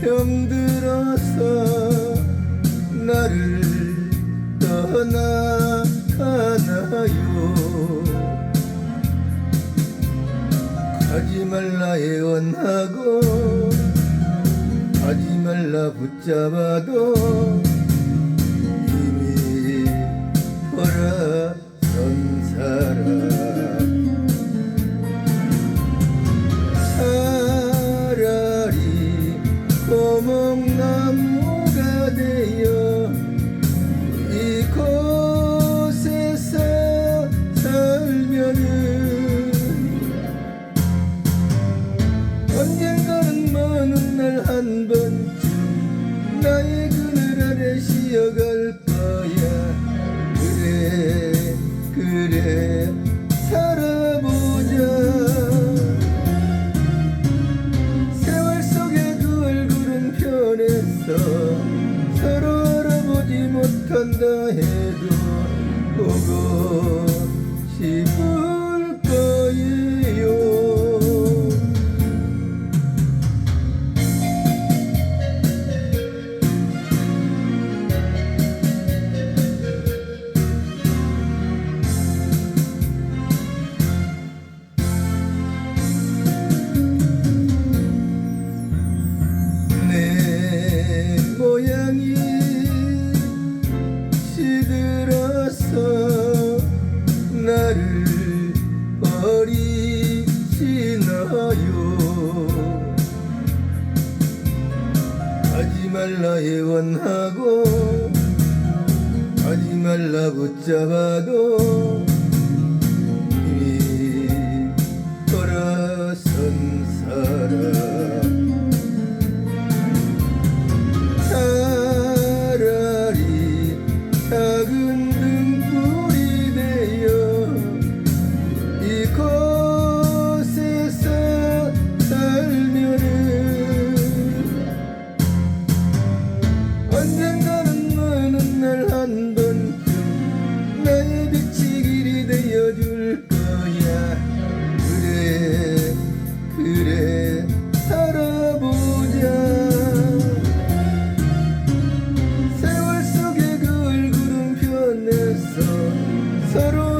힘들어서 나를 떠나가나요? 가지 말라 애원하고 가지 말라 붙잡아도 이곳에서 살면 언젠가는 많은 날한 번쯤 나의 더 해도 보고. 말라 예원하고 하지 말라 붙잡아도 sorun